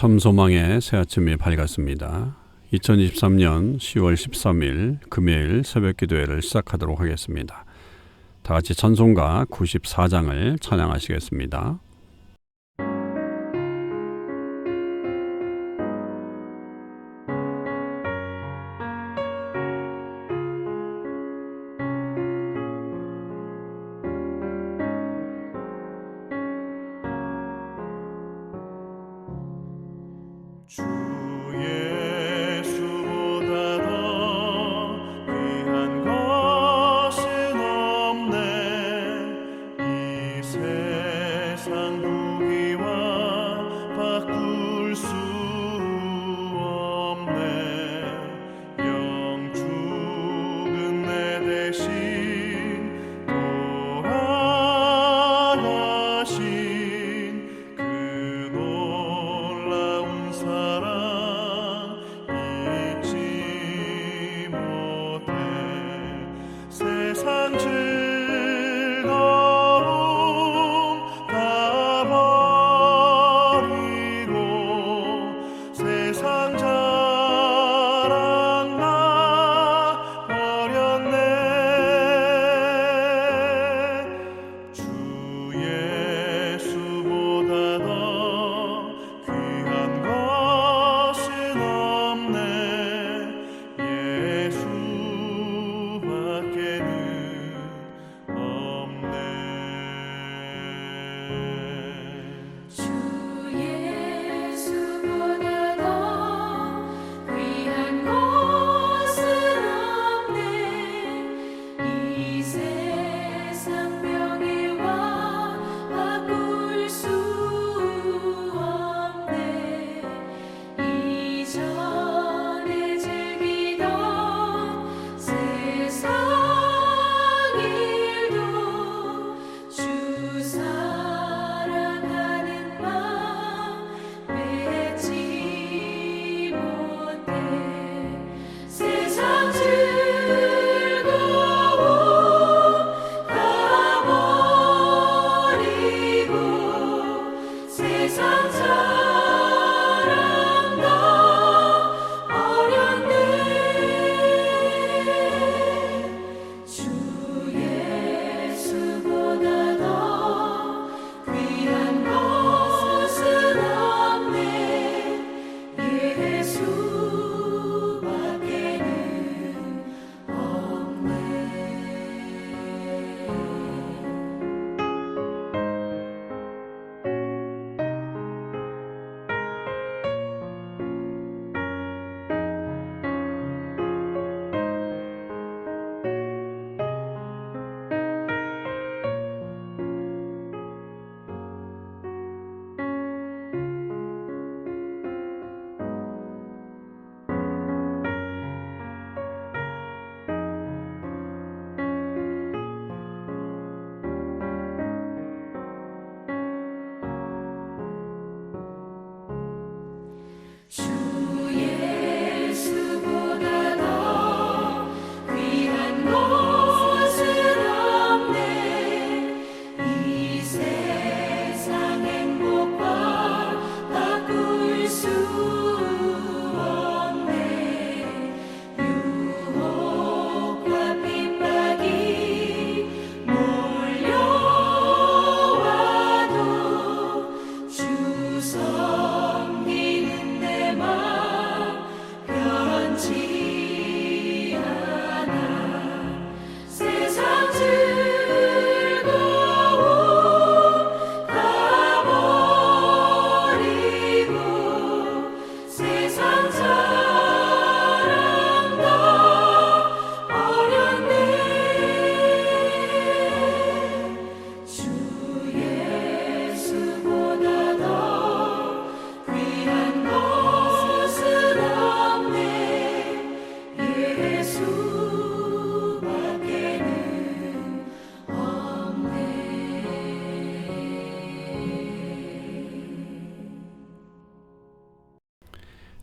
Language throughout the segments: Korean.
참 소망의 새 아침이 밝았습니다. 2023년 10월 13일 금요일 새벽 기도회를 시작하도록 하겠습니다. 다 같이 찬송가 94장을 찬양하시겠습니다.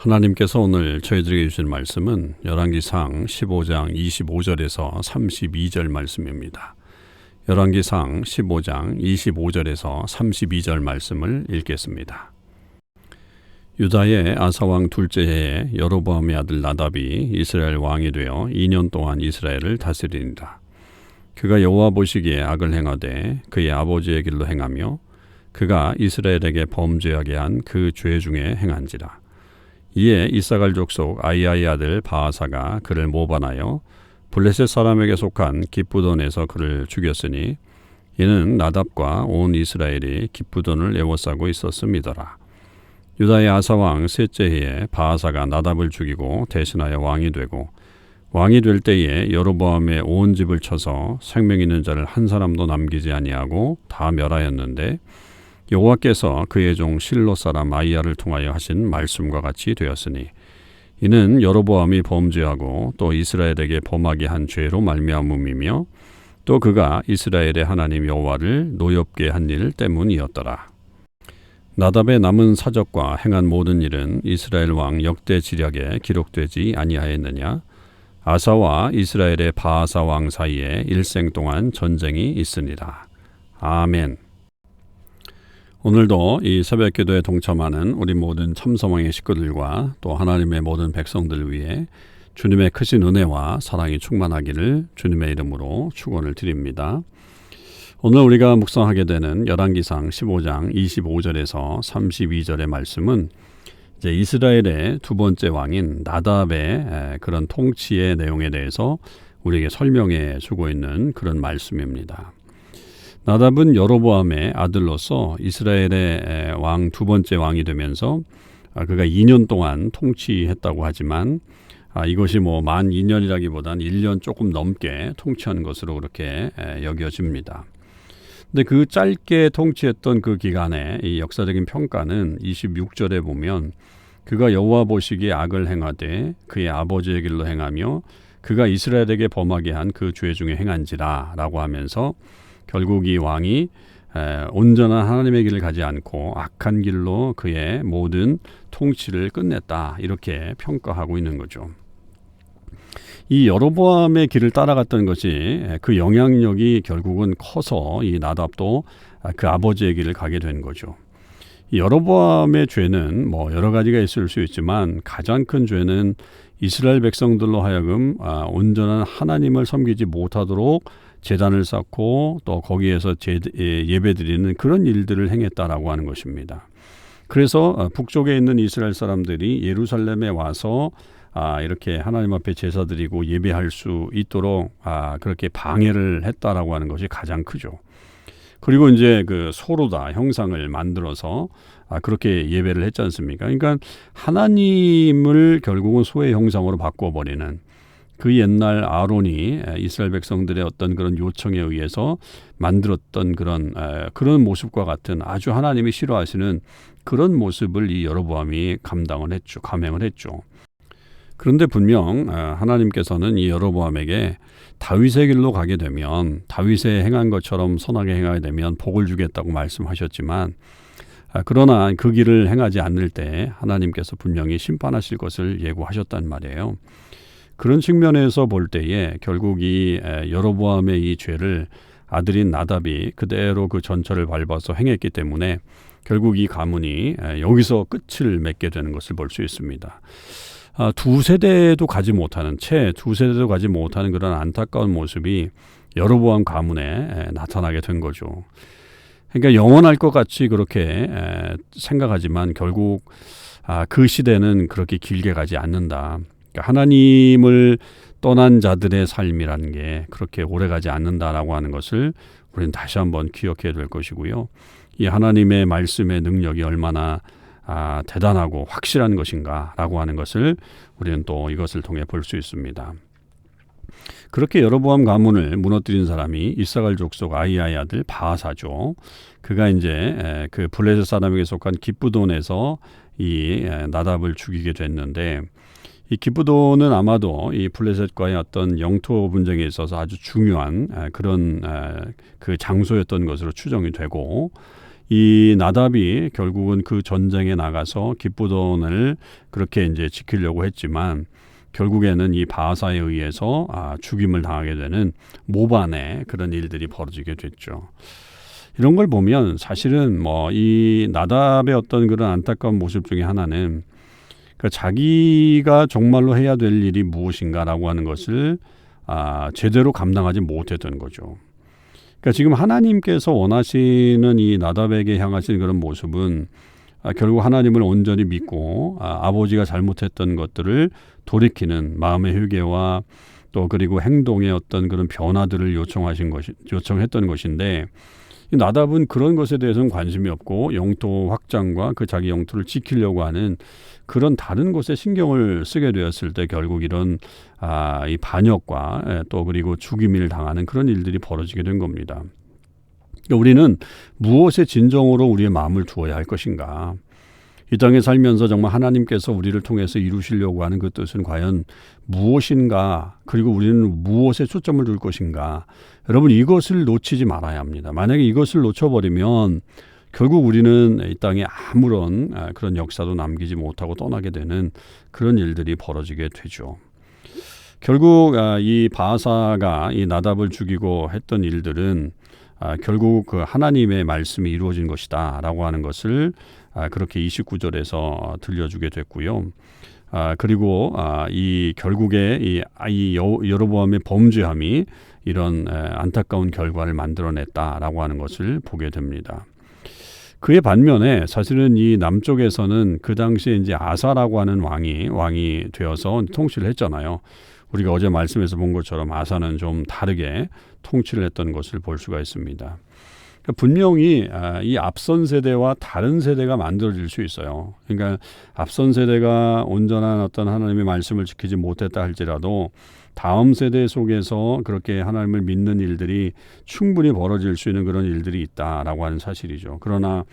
하나님께서 오늘 저희들에게 주신 말씀은 열왕기상 15장 25절에서 32절 말씀입니다. 열왕기상 15장 25절에서 32절 말씀을 읽겠습니다. 유다의 아사 왕 둘째 해에 여로보암의 아들 나답이 이스라엘 왕이 되어 2년 동안 이스라엘을 다스리다. 그가 여호와 보시기에 악을 행하되 그의 아버지의 길로 행하며 그가 이스라엘에게 범죄하게 한 그 죄 중에 행한지라. 이에 이사갈 족속 아이아의 아들 바하사가 그를 모반하여 블레셋 사람에게 속한 기쁘돈에서 그를 죽였으니 이는 나답과 온 이스라엘이 기쁘돈을 애워싸고 있었음이더라. 유다의 아사 왕 셋째 해에 바하사가 나답을 죽이고 대신하여 왕이 되고 왕이 될 때에 여로보암의 온 집을 쳐서 생명 있는 자를 한 사람도 남기지 아니하고 다 멸하였는데 여호와께서 그의 종 실로 사람 아이야를 통하여 하신 말씀과 같이 되었으니 이는 여로보암이 범죄하고 또 이스라엘에게 범하게 한 죄로 말미암음이며 또 그가 이스라엘의 하나님 여호와를 노엽게 한 일 때문이었더라. 나답의 남은 사적과 행한 모든 일은 이스라엘 왕 역대 지략에 기록되지 아니하였느냐? 아사와 이스라엘의 바하사 왕 사이에 일생 동안 전쟁이 있으니라. 아멘. 오늘도 이 새벽 기도에 동참하는 우리 모든 참서왕의 식구들과 또 하나님의 모든 백성들 위해 주님의 크신 은혜와 사랑이 충만하기를 주님의 이름으로 축원을 드립니다. 오늘 우리가 묵상하게 되는 열왕기상 15장 25절에서 32절의 말씀은 이제 이스라엘의 두 번째 왕인 나답의 그런 통치의 내용에 대해서 우리에게 설명해 주고 있는 그런 말씀입니다. 나답은 여로보암의 아들로서 이스라엘의 왕 두 번째 왕이 되면서 아, 그가 2년 동안 통치했다고 하지만 아, 이것이 뭐 만 2년이라기보다는 1년 조금 넘게 통치한 것으로 그렇게 여겨집니다. 근데 그 짧게 통치했던 그 기간에 이 역사적인 평가는 26절에 보면 그가 여호와 보시기에 악을 행하되 그의 아버지의 길로 행하며 그가 이스라엘에게 범하게 한 그 죄 중에 행한지라라고 하면서 결국 이 왕이 에, 온전한 하나님의 길을 가지 않고 악한 길로 그의 모든 통치를 끝냈다 이렇게 평가하고 있는 거죠. 이 여로보암의 길을 따라갔던 것이 그 영향력이 결국은 커서 이 나답도 그 아버지의 길을 가게 된 거죠. 이 여로보암의 죄는 뭐 여러 가지가 있을 수 있지만 가장 큰 죄는 이스라엘 백성들로 하여금 아, 온전한 하나님을 섬기지 못하도록 재단을 쌓고 또 거기에서 제, 예배 드리는 그런 일들을 행했다라고 하는 것입니다. 그래서 어, 북쪽에 있는 이스라엘 사람들이 예루살렘에 와서 아, 이렇게 하나님 앞에 제사 드리고 예배할 수 있도록 아, 그렇게 방해를 했다라고 하는 것이 가장 크죠. 그리고 이제 그 소로다 형상을 만들어서 아, 그렇게 예배를 했지 않습니까? 그러니까 하나님을 결국은 소의 형상으로 바꿔버리는 그 옛날 아론이 이스라엘 백성들의 어떤 그런 요청에 의해서 만들었던 그런 그런 모습과 같은 아주 하나님이 싫어하시는 그런 모습을 이 여로보암이 감당을 했죠, 감행을 했죠. 그런데 분명 하나님께서는 이 여로보암에게 다윗의 길로 가게 되면 다윗의 행한 것처럼 선하게 행하게 되면 복을 주겠다고 말씀하셨지만 그러나 그 길을 행하지 않을 때 하나님께서 분명히 심판하실 것을 예고하셨단 말이에요. 그런 측면에서 볼 때에 결국 이 여로보암의 이 죄를 아들인 나답이 그대로 그 전철을 밟아서 행했기 때문에 결국 이 가문이 여기서 끝을 맺게 되는 것을 볼 수 있습니다. 아, 두 세대도 가지 못하는 채 두 세대도 가지 못하는 그런 안타까운 모습이 여로보암 가문에 나타나게 된 거죠. 그러니까 영원할 것 같이 그렇게 생각하지만 결국 아, 그 시대는 그렇게 길게 가지 않는다. 그러니까 하나님을 떠난 자들의 삶이라는 게 그렇게 오래 가지 않는다라고 하는 것을 우리는 다시 한번 기억해야 될 것이고요. 이 하나님의 말씀의 능력이 얼마나 아, 대단하고 확실한 것인가라고 하는 것을 우리는 또 이것을 통해 볼 수 있습니다. 그렇게 여로보암 가문을 무너뜨린 사람이 이사갈 족속 아이아의 아들 바하사죠. 그가 이제 그 블레셋 사람에게 속한 기쁘돈에서 이 나답을 죽이게 됐는데 이 기브도는 아마도 이 블레셋과의 어떤 영토 분쟁에 있어서 아주 중요한 그런 그 장소였던 것으로 추정이 되고 이 나답이 결국은 그 전쟁에 나가서 기브돈을 그렇게 이제 지키려고 했지만 결국에는 이 바사에 의해서 아, 죽임을 당하게 되는 모반의 그런 일들이 벌어지게 됐죠. 이런 걸 보면 사실은 뭐 이 나답의 어떤 그런 안타까운 모습 중에 하나는 그 자기가 정말로 해야 될 일이 무엇인가라고 하는 것을 아, 제대로 감당하지 못했던 거죠. 그러니까 지금 하나님께서 원하시는 이 나답에게 향하시는 그런 모습은 아, 결국 하나님을 온전히 믿고 아, 아버지가 잘못했던 것들을 돌이키는 마음의 회개와 또 그리고 행동의 어떤 그런 변화들을 요청하신 것이 요청했던 것인데 이 나답은 그런 것에 대해서는 관심이 없고 영토 확장과 그 자기 영토를 지키려고 하는 그런 다른 곳에 신경을 쓰게 되었을 때 결국 이런 아, 이 반역과 예, 또 그리고 죽임을 당하는 그런 일들이 벌어지게 된 겁니다. 우리는 무엇에 진정으로 우리의 마음을 두어야 할 것인가? 이 땅에 살면서 정말 하나님께서 우리를 통해서 이루시려고 하는 그 뜻은 과연 무엇인가? 그리고 우리는 무엇에 초점을 둘 것인가? 여러분 이것을 놓치지 말아야 합니다. 만약에 이것을 놓쳐버리면 결국 우리는 이 땅에 아무런 아, 그런 역사도 남기지 못하고 떠나게 되는 그런 일들이 벌어지게 되죠. 결국 아, 이 바사가 이 나답을 죽이고 했던 일들은 아, 결국 그 하나님의 말씀이 이루어진 것이다라고 하는 것을 아, 그렇게 29절에서 들려주게 됐고요. 아, 그리고 아, 이 결국에 이, 여로보암의 범죄함이 이런 에, 안타까운 결과를 만들어냈다라고 하는 것을 보게 됩니다. 그의 반면에 사실은 이 남쪽에서는 그 당시에 이제 아사라고 하는 왕이 왕이 되어서 통치를 했잖아요. 우리가 어제 말씀에서 본 것처럼 아사는 좀 다르게 통치를 했던 것을 볼 수가 있습니다. 그러니까 분명히 아, 이 앞선 세대와 다른 세대가 만들어질 수 있어요. 그러니까 앞선 세대가 온전한 어떤 하나님의 말씀을 지키지 못했다 할지라도 다음 세대 속에서 그렇게 하나님을 믿는 일들이 충분히 벌어질 수 있는 그런 일들이 있다라고 하는 사실이죠. 그러나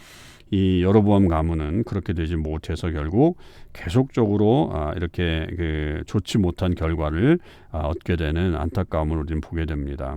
이 여로보암 가문은 그렇게 되지 못해서 결국 계속적으로 아, 이렇게 그 좋지 못한 결과를 아, 얻게 되는 안타까움을 우리는 보게 됩니다.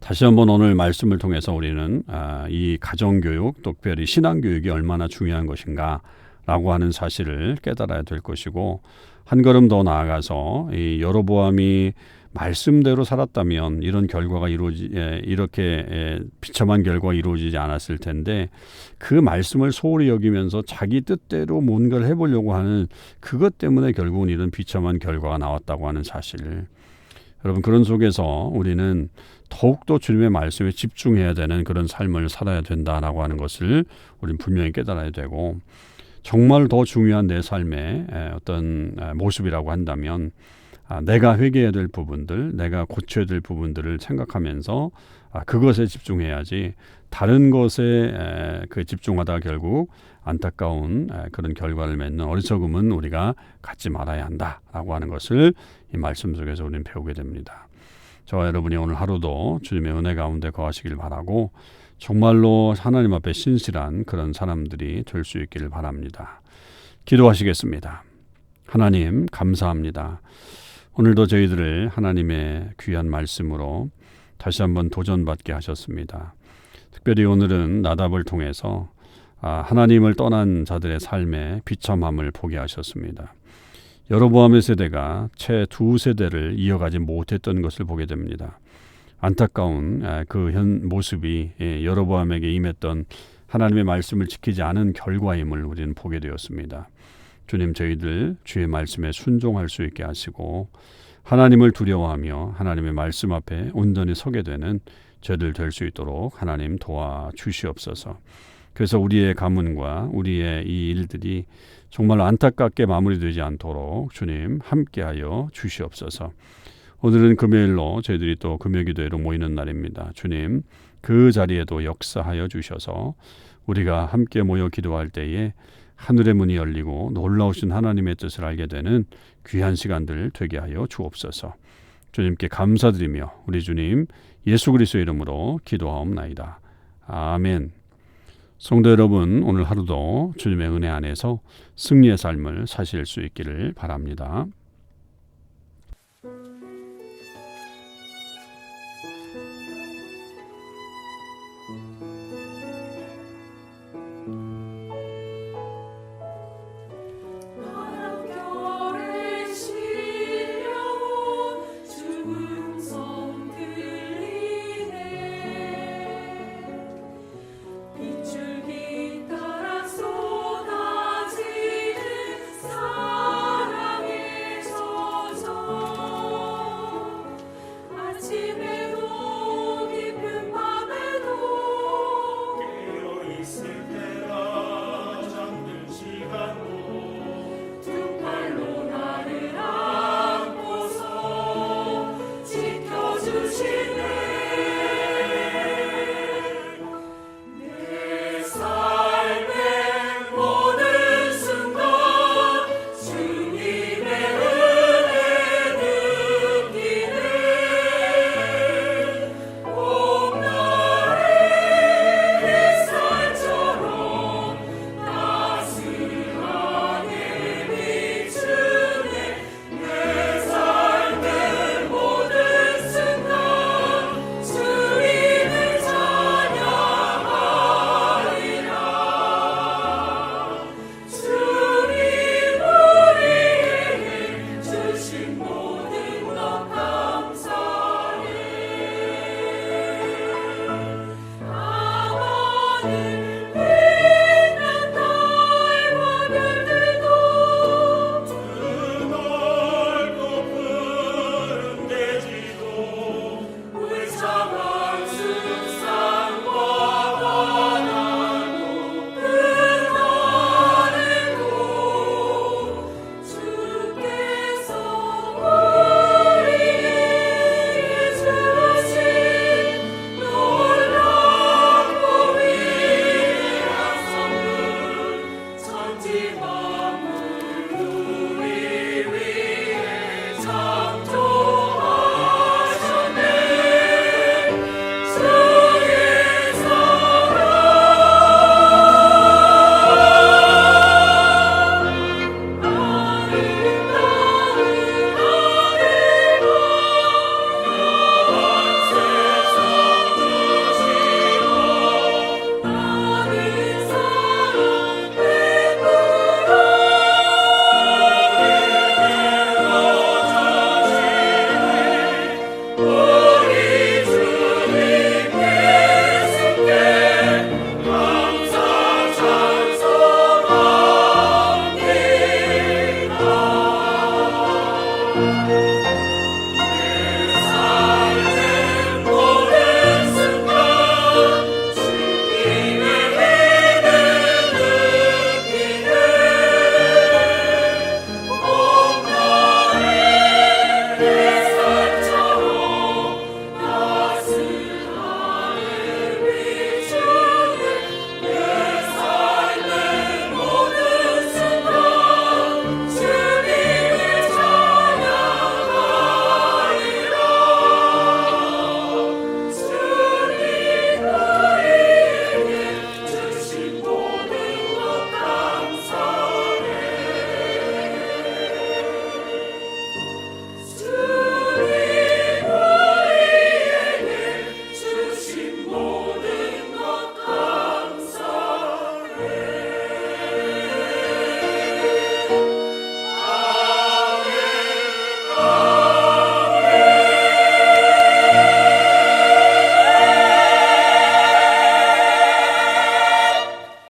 다시 한번 오늘 말씀을 통해서 우리는 아, 이 가정교육, 특별히 신앙교육이 얼마나 중요한 것인가라고 하는 사실을 깨달아야 될 것이고 한 걸음 더 나아가서 이 여로보암이 말씀대로 살았다면 이런 결과가 이루어지 예, 이렇게 예, 비참한 결과가 이루어지지 않았을 텐데 그 말씀을 소홀히 여기면서 자기 뜻대로 뭔가를 해보려고 하는 그것 때문에 결국은 이런 비참한 결과가 나왔다고 하는 사실. 여러분 그런 속에서 우리는 더욱더 주님의 말씀에 집중해야 되는 그런 삶을 살아야 된다라고 하는 것을 우리는 분명히 깨달아야 되고 정말 더 중요한 내 삶의 에, 어떤 에, 모습이라고 한다면 아, 내가 회개해야 될 부분들, 내가 고쳐야 될 부분들을 생각하면서 아, 그것에 집중해야지 다른 것에 에, 그 집중하다 결국 안타까운 에, 그런 결과를 맺는 어리석음은 우리가 갖지 말아야 한다라고 하는 것을 이 말씀 속에서 우리는 배우게 됩니다. 저와 여러분이 오늘 하루도 주님의 은혜 가운데 거하시길 바라고 정말로 하나님 앞에 신실한 그런 사람들이 될 수 있기를 바랍니다. 기도하시겠습니다. 하나님 감사합니다. 오늘도 저희들을 하나님의 귀한 말씀으로 다시 한번 도전받게 하셨습니다. 특별히 오늘은 나답을 통해서 아, 하나님을 떠난 자들의 삶의 비참함을 보게 하셨습니다. 여로보암의 세대가 채 두 세대를 이어가지 못했던 것을 보게 됩니다. 안타까운 그 현 모습이 예, 여로보암에게 임했던 하나님의 말씀을 지키지 않은 결과임을 우리는 보게 되었습니다. 주님 저희들 주의 말씀에 순종할 수 있게 하시고 하나님을 두려워하며 하나님의 말씀 앞에 온전히 서게 되는 저들 될 수 있도록 하나님 도와 주시옵소서. 그래서 우리의 가문과 우리의 이 일들이 정말 안타깝게 마무리되지 않도록 주님 함께하여 주시옵소서. 오늘은 금요일로 저희들이 또 금요기도회로 모이는 날입니다. 주님 그 자리에도 역사하여 주셔서 우리가 함께 모여 기도할 때에 하늘의 문이 열리고 놀라우신 하나님의 뜻을 알게 되는 귀한 시간들 되게 하여 주옵소서. 주님께 감사드리며 우리 주님 예수 그리스도의 이름으로 기도하옵나이다. 아멘. 성도 여러분, 오늘 하루도 주님의 은혜 안에서 승리의 삶을 사실 수 있기를 바랍니다.